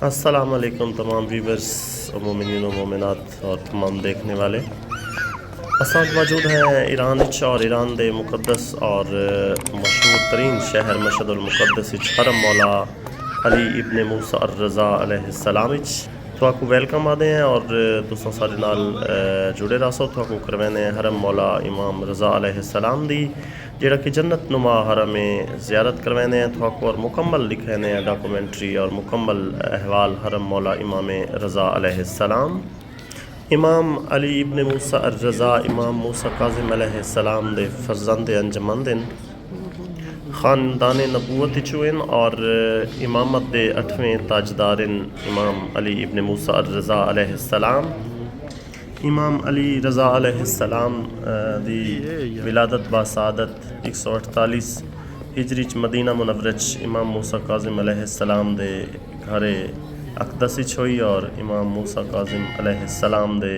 السلام علیکم تمام ویورس و مومنین و مومنات اور تمام دیکھنے والے۔ اساں موجود ہیں ایران اچ اور ایران دے مقدس اور مشہور ترین شہر مشہد المقدس اچ حرم مولا علی ابن موسیٰ الرضا علیہ السلام اچ۔ تو آپ کو ویلکم آدے ہیں اور تساں سارے نال اے، جڑے راسو تو آپ کو کروینے ہیں حرم مولا امام رضا علیہ السلام دی جڑا کہ جنت نما حرم زیارت کروینے ہیں تو آپ کو اور مکمل لکھینے ہیں ڈاکومنٹری اور مکمل احوال حرم مولا امام رضا علیہ السلام۔ امام علی ابن موسیٰ الرضا امام موسیٰ کاظم علیہ السلام دے فرزند انجمن دن۔ خاندان نبوت چوئن اور امامت دے اٹھویں تاجدارن امام علی ابن موسیٰ الرضا علیہ السلام۔ امام علی رضا علیہ السلام دی ولادت باسعادت ایک سو اٹھتالیس ہجریچ مدینہ منورچ امام موسیٰ کاظم علیہ السلام دے گھر اقدسچ ہوئی اور امام موسیٰ کاظم علیہ السلام دے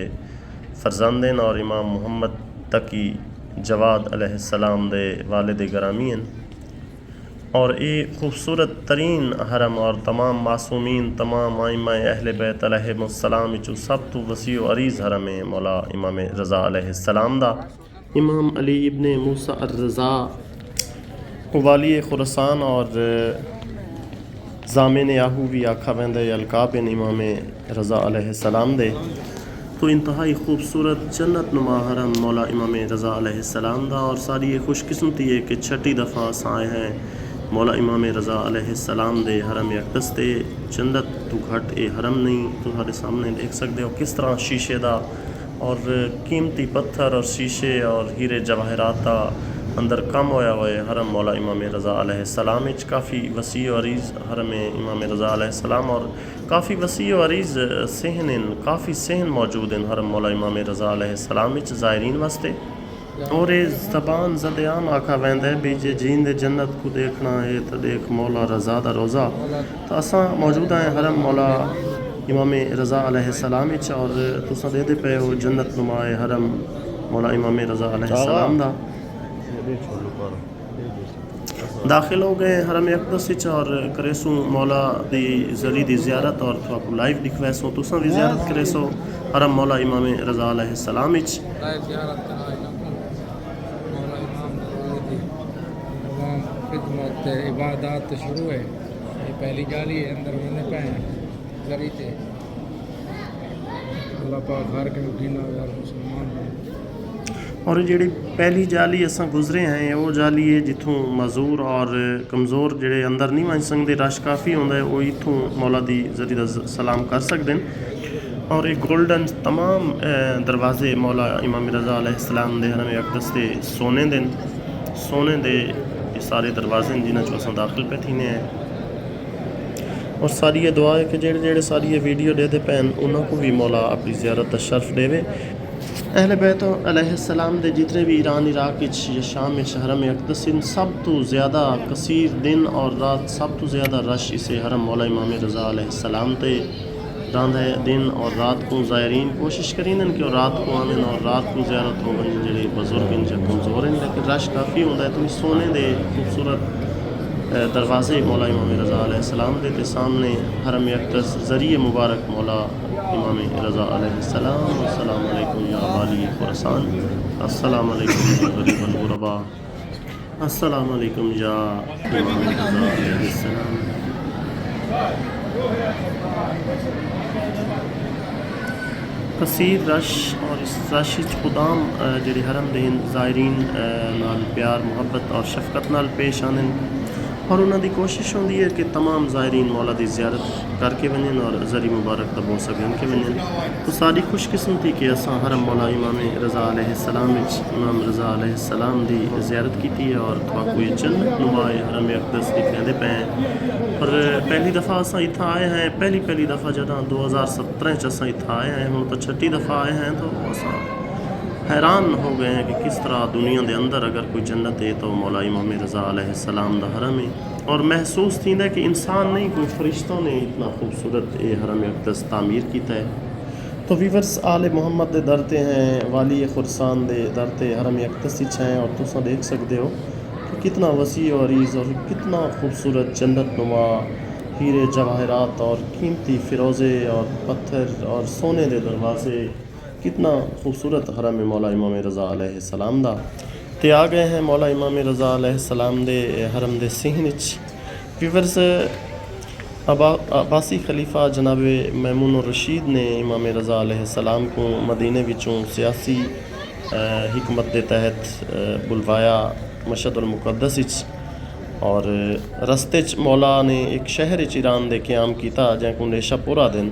فرزندن اور امام محمد تقی جواد علیہ السلام دے والد گرامی ہیں اور یہ خوبصورت ترین حرم اور تمام معصومین، تمام آئمہ اہل بیت علیہ السلام چو سب تو وسیع و عریض حرم ہے مولا امام رضا علیہ السلام دا۔ امام علی ابن موسیٰ الرضا والی خرسان اور زامن یاہو بھی آکھا ویندے القاب امام رضا علیہ السلام دے۔ تو انتہائی خوبصورت جنت نما حرم مولا امام رضا علیہ السلام دا اور ساری یہ خوش قسمتی ہے کہ چھٹی دفعہ سائے ہیں۔ مولا امام رضا علیہ السلام دے حرم اقدس دے جنت تو گھٹ اے حرم نہیں، تمہارے سامنے دیکھ سکتے ہو کس طرح شیشے دا اور قیمتی پتھر اور شیشے اور ہیرے جواہرات دا اندر کم ہویا ہوئے حرم مولا امام رضا علیہ السلام اچ کافی وسیع و عریض حرم امام رضا علیہ السلام اور کافی وسیع و عریض صحن کافی صحن موجود ہیں حرم مولا امام رضا علیہ السلام اچ زائرین واسطے۔ اور یہ زبان زد عام آکھا ویند ہے بھی جے جین دے جنت کو دیکھنا ہے تو دیکھ مولا رضا دا روزہ۔ تو اساں موجود ہیں حرم مولا امام رضا علیہ السلام اچ اور تساں دے دے پے ہو جنت نمائے حرم مولا امام رضا علیہ السلام دا۔ داخل ہو گئے حرم اقدس وچ اور کریسو مولا دی زری دی زیارت اور تو آپ لائیو دکھویسو تساں بھی زیارت کریسو حرم مولا امام رضا علیہ السلام وچ۔ خدمت عبادات شروع ہے۔ یہ پہلی جالی ہے، اندر ہونے پہ ذریعے تے۔ اللہ پاک ہر کے مدینہ اور مسلمان بنے اور جڑی پہلی جالی اساں گزرے ہیں وہ جالی ہے جتھوں معذور اور کمزور جڑے اندر نہیں ون سکتے رش کافی ہوندا ہے وہ اتھوں مولا دی ذریعے دا سلام کر سکتے ہیں اور یہ گولڈن تمام اہ، دروازے مولا امام رضا علیہ السلام دے حرم اقدس دے سونے دن سونے دے یہ سارے دروازے ہیں جنہاں چوں اساں داخل پہ تھینے ہیں اور ساری یہ دعا ہے کہ جڑے جڑے ساری یہ ویڈیو دے دے پین انہوں کو بھی مولا اپنی زیارت دا شرف دے وے اہل بیت علیہ السلام دے جتنے بھی ایران، عراق یا شام وچ حرم اقدس ان سب تو زیادہ کثیر دن اور رات سب تو زیادہ رش اسے حرم مولا امام رضا علیہ السلام تے راند ہے دن اور رات کو زائرین کوشش کریں کہ وہ رات کو آنے اور رات کو زیارت ہو جڑے بزرگ ہیں کمزور ہیں، لیکن رش کافی ہوتا ہے، تو سونے دے خوبصورت دروازے مولا امام رضا علیہ السلام دے تے سامنے حرم اقدس ذریعے مبارک مولا امام رضا علیہ السلام۔ السلام علیکم یا والی خرسان السلام علیکم یا غریب الغربا۔ السلام علیکم یا امام رضا علیہ السلام۔ کثیر رش اور اس رش خدام جڑے حرم دے زائرین نال پیار، محبت اور شفقت نال پیش آنن۔ اور انہاں دی کوشش ہوندی ہے کہ تمام زائرین مولا دی زیارت کر کے ونجن اور زری مبارک دا بوسہ گن کے ونجن۔ تو ساری خوش قسمتی کہ اساں حرم مولا امام رضا علیہ السلام وچ امام رضا علیہ السلام دی زیارت کیتی ہے اور تھوا کوئی جنت نمائے حرم اقدس دکھنے دے پے ہیں۔ اور پہلی دفعہ اساں اتھا آئے ہیں، پہلی پہلی دفعہ جداں دو ہزار سترہ چ اساں اتھا آئے ہیں ہن تو چھٹی دفعہ آئے ہیں تو اساں حیران ہو گئے ہیں کہ کس طرح دنیا دے اندر اگر کوئی جنت ہے تو مولا امام رضا علیہ السلام دا حرم ہے۔ اور محسوس تھیندا کہ انسان نہیں، کوئی فرشتوں نے اتنا خوبصورت اے حرم اقدس تعمیر کیتا ہے۔ تو ویورس آل محمد دے درتے ہیں، والی خرسان دے درتے حرم اقدس ہیں۔ اور تساں دیکھ سکتے ہو کہ کتنا وسیع اور عریض اور کتنا خوبصورت جنت نما ہیرے جواہرات اور قیمتی فروزے اور پتھر اور سونے دے دروازے۔ ਕਿਤਨਾ ਖੂਬਸੂਰਤ ਹਰਮ ਮੌਲਾ ਇਮਾਮ ਰਜ਼ਾ ਅਲੈਹਿਸਲਾਮ ਦਾ ਤੇ ਆ ਗਏ ਹੈ ਮੌਲਾ ਇਮਾਮ ਰਜ਼ਾ ਅਲੈਹਿਸਲਾਮ ਦੇ ਹਰਮ ਦੇ ਸੀਹਨ ਵਿੱਚ ਵੀਵਰਸ ਅਬਾਸੀ ਖਲੀਫਾ ਜਨਾਬ ਮੈਮੂਨ ਰਸ਼ੀਦ ਨੇ ਇਮਾਮ ਰਜ਼ਾ ਅਲੈਹਿਸਲਾਮ ਨੂੰ ਮਦੀਨੇ ਵਿੱਚੋਂ ਸਿਆਸੀ ਹਕਮਤ ਦੇ ਤਹਿਤ ਬੁਲਵਾਇਆ ਮਸ਼ਹਦੁਲ ਮੁਕੱਦਸ ਵਿੱਚ ਔਰ ਰਸਤੇ 'ਚ ਮੌਲਾ ਨੇ ਇੱਕ ਸ਼ਹਿਰ 'ਚ ਈਰਾਨ ਦੇ ਕਿਆਮ ਕੀਤਾ ਜਾਂ ਕੋ ਨੇਸ਼ਾ ਪੂਰਾ ਦਿਨ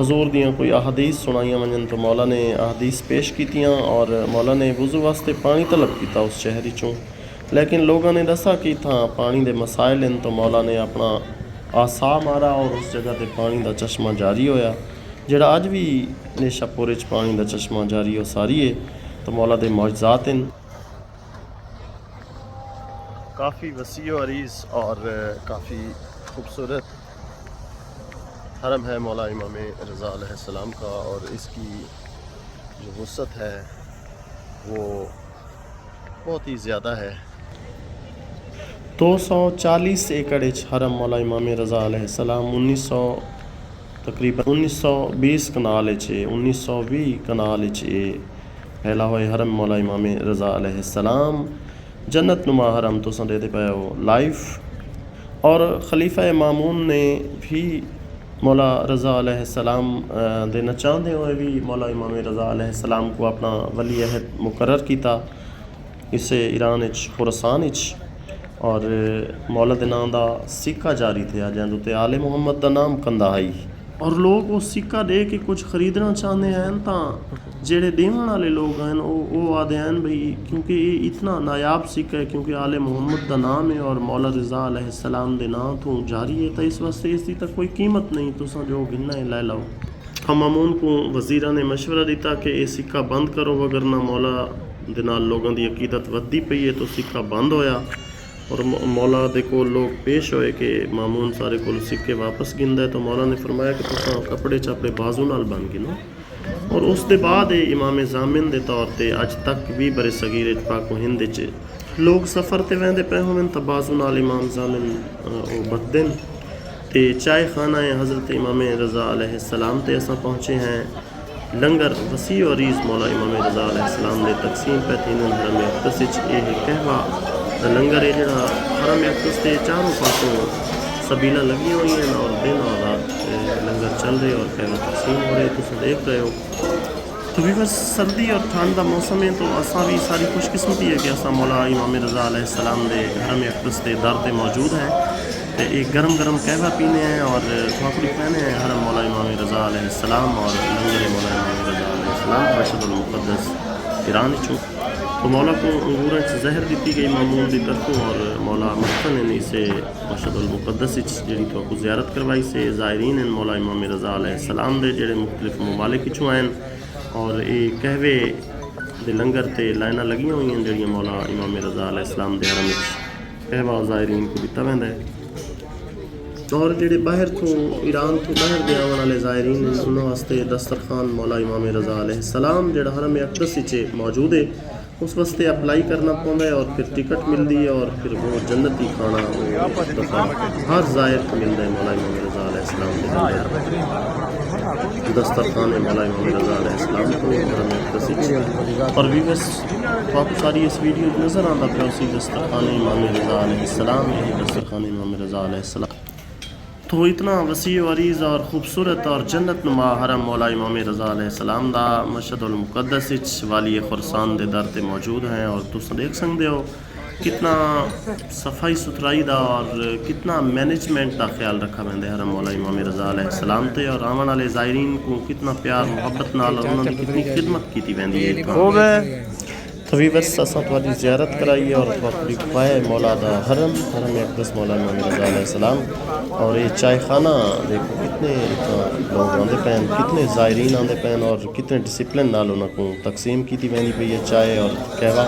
ਹਜ਼ੂਰ ਦੀਆਂ ਕੋਈ ਅਹਦੀਸ ਸੁਣਾਈਆਂ ਵੰਜਨ ਤੋਂ ਮੌਲਾ ਨੇ ਅਹਦੀਸ ਪੇਸ਼ ਕੀਤੀਆਂ ਔਰ ਮੌਲਾ ਨੇ ਵੁਜ਼ੂ ਵਾਸਤੇ ਪਾਣੀ ਤਲਬ ਕੀਤਾ ਉਸ ਸ਼ਹਿਰੀ ਚੋਂ ਲੇਕਿਨ ਲੋਕਾਂ ਨੇ ਦੱਸਾ ਕਿ ਥਾਂ ਪਾਣੀ ਦੇ ਮਸਾਇਲ ਹਨ ਤੋਂ ਮੌਲਾ ਨੇ ਆਪਣਾ ਆਸਾ ਮਾਰਾ ਔਰ ਉਸ ਜਗ੍ਹਾ ਤੇ ਪਾਣੀ ਦਾ ਚਸ਼ਮਾ ਜਾਰੀ ਹੋਇਆ, ਜਿਹੜਾ ਅੱਜ ਵੀ ਨੇਸ਼ਾਪੁਰ ਵਿੱਚ ਪਾਣੀ ਦਾ ਚਸ਼ਮਾ ਜਾਰੀ ਹੋ ਸਾਰੀ ਹੈ ਤਾਂ ਮੌਲਾ ਦੇ ਮੌਜਜ਼ਾਤ ਹਨ کافی وسیع و عریض اور کافی خوبصورت حرم ہے مولا امام رضا علیہ السلام کا اور اس کی جو وسعت ہے وہ بہت ہی زیادہ ہے۔ دو سو چالیس ایکڑ حرم مولا امام رضا علیہ السلام انیس سو تقریباً انیس سو بیس کنال چھے انیس سو بھی کنال چھے پھیلا ہوئے حرم مولا امام رضا علیہ السلام۔ جنت نما حرم تو سن پایا لائف۔ اور خلیفہ مامون نے بھی مولا رضا علیہ السلام دینا چاہتے ہوئے بھی مولا امام رضا علیہ السلام کو اپنا ولی عہد مقرر کیتا۔ اسے ایران اچ خورسان اچ۔ اور مولا دینا نام دا سکہ جاری تھے۔ جہاں عالم آل محمد دا نام کندہ آئی اور لوگ وہ سکہ دے کے کچھ خریدنا چاہتے ہیں تو جہے دیہ والے لوگ ہیں وہ وہ آدھے بھائی کیونکہ یہ اتنا نایاب سکہ ہے کیونکہ آل محمد کا نام ہے اور مولا رضا علیہ السلام کے نام تو جاری ہے تو اس واسطے اس کی تو کوئی قیمت نہیں تو جو گھننا ہے لے لو۔ ہم کو وزیرہ نے مشورہ دیتا کہ یہ سکہ بند کرو وگرنہ مولا دال لوگوں کی عقیدت ودی پی ہے تو سکہ بند ہویا۔ اور مولا دے کو لوگ پیش ہوئے کہ مامون سارے کو سکے واپس گندا ہے، تو مولا نے فرمایا کہ تساں کپڑے چاپڑے بازو نال بن گنو اور اس دے بعد امام زامن دے طور تے اج تک بھی برے صغیر پاک و ہند وچ لوگ سفر تے ویندے پے ہوون تا بازو نال امام زامن او بدن۔ تے چائے خانہ حضرت امام رضا علیہ السلام تے اساں پہنچے ہیں۔ لنگر وسیع و عریض مولا امام رضا علیہ السلام نے تقسیم پہ تینوں حرم اقدس اے کہوا۔ لنگر ہے جڑا حرم ਹਰਮ ਐਕਸਸ چاروں پاسوں ਪਾਸੋਂ لگی ہوئی ہیں اور دن اور رات لنگر چل رہے اور ਔਰ تقسیم ہو رہے تو سو دیکھ رہے ہو تو بھی بس سردی اور ٹھنڈ کا موسم ہے تو اسا بھی ساری خوش قسمتی ہے کہ اسا مولا امام رضا علیہ السلام دے حرم اقدس دے در تے موجود ہیں تے ایک گرم گرم قہوہ پینے ہیں اور کھاکڑی کھانے ہیں حرم مولا امام رضا علیہ السلام اور لنگر مولا امام رضا علیہ السلام رشد المقدس ایران چوک تو مولا کو انگورن سے زہر دیتی گئی معمول دی طرفوں اور مولا مختن نے اسے مشد المقدس جڑی تو کو زیارت کروائی سے زائرین ان مولا امام رضا علیہ السلام دے جڑے مختلف ممالک چوں آئے اور اے کہوے دے لنگر تے لائنہ لگی ہوئی ہیں جڑی مولا امام رضا علیہ السلام دے حرم وچ۔ کہوا زائرین کو دیتا ویندا ہے اور جڑے باہر تو ایران تو باہر دے آوان علیہ زائرین انہاں واسطے دسترخوان مولا امام رضا علیہ السلام جڑا حرم اقدس وچ موجود ہے۔ ਉਸ ਵਾਸਤੇ ਅਪਲਾਈ ਕਰਨਾ ਪੈਂਦਾ ਹੈ ਔਰ ਫਿਰ ਟਿਕਟ ਮਿਲਦੀ ਹੈ ਔਰ ਫਿਰ ਉਹ ਜੰਨਤੀ ਖਾਣਾ ਉਹ ਹਰ ਜ਼ਾਇਰ ਮਿਲਦਾ ਹੈ ਮੌਲਾ ਇਮਾਮ ਰਜ਼ਾ ਅਲੈਹ ਇਸਲਾਮ ਦੇ ਨਾਲ। ਦਸਤਰਖਾਨ ਮੌਲਾ ਇਮਾਮ ਰਜ਼ਾ ਅਲੈਹ ਇਸਲਾਮ ਤੋਂ ਹਰਮਤ ਔਰ ਵੀਵਸ ਬਹੁਤ ਸਾਰੀ ਇਸ ਵੀਡੀਓ ਨਜ਼ਰ ਆਉਂਦਾ ਪਿਆ ਉਸੇ ਦਸਤਰਖਾਨ ਇਮਾਮ ਰਜ਼ਾ ਅਲੈਹ ਇਸਲਾਮ ਇਹ ਦਸਤਰਖਾਨ ਇਮਾਮ ਰਜ਼ਾ ਅਲੈਹ ਇਸਲਾਮ تو اتنا وسیع و عریض اور خوبصورت اور جنت نما حرم مولا امام رضا علیہ السلام دا مشد المقدس اچ والی خرسان دے درد موجود ہیں اور تس دیکھ سکتے ہو کتنا صفائی ستھرائی دا اور کتنا مینجمنٹ دا خیال رکھا ویندے حرم مولا امام رضا علیہ السلام تے اور آمن والے زائرین کو کتنا پیار محبت نال اور انہوں نے کتنی خدمت کیتی ویندی ہے ویورس اساں تواڈی زیارت کرائی اور تواڈی پائے مولا دا حرم حرم اقدس مولا امام رضا علیہ السلام۔ اور یہ چائے خانہ، دیکھو کتنے لوگ آندے پین، کتنے زائرین آندے پین اور کتنے ڈسپلن نال انہاں کو تقسیم کی ویندی پئی ہے چائے اور قہوہ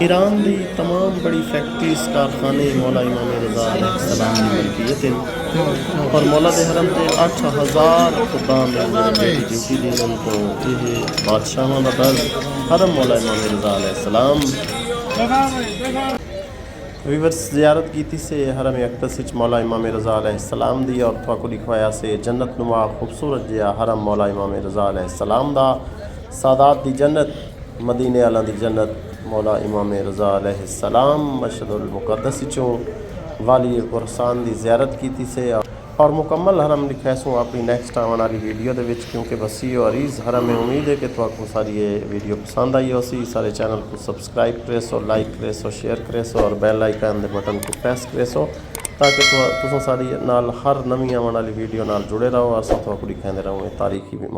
ایران دی تمام بڑی فیکٹریز کارخانے مولا امام رضا علیہ السلام دی ملکیت ہیں اور مولا دے حرم تے 8000 خدام ڈیوٹی دین کو یہ بادشاہاں دا در حرم مولا امام رضا علیہ السلام۔ ویورس زیارت کیتی سے حرم اقدس مولا امام رضا علیہ السلام دی اور تھوا لکھوایا سے جنت نما خوبصورت جیا حرم مولا امام رضا علیہ السلام دا۔ سادات دی جنت، مدینے والا دی جنت، مولا امام رضا علیہ السلام مشہد المقدس چوں والی قرسان دی زیارت کیتی سے۔ اور مکمل حرم لکھا سوں اپنی نیکسٹ آنے والی ویڈیو دے وچ کیونکہ وسیع اور عریض حرم میں امید ہے کہ تھوڑا ساری یہ ویڈیو پسند آئی ہو سی سارے چینل کو سبسکرائب کرے سو لائک کرے سو شیئر کرے سو اور بیل آئیکن دے بٹن کو پریس کرے سو تاکہ تسوں ساری نال ہر نویں آنے والی ویڈیو نال جڑے رہو اور ساتھ کو دکھاندے رہو یہ تاریخی بھی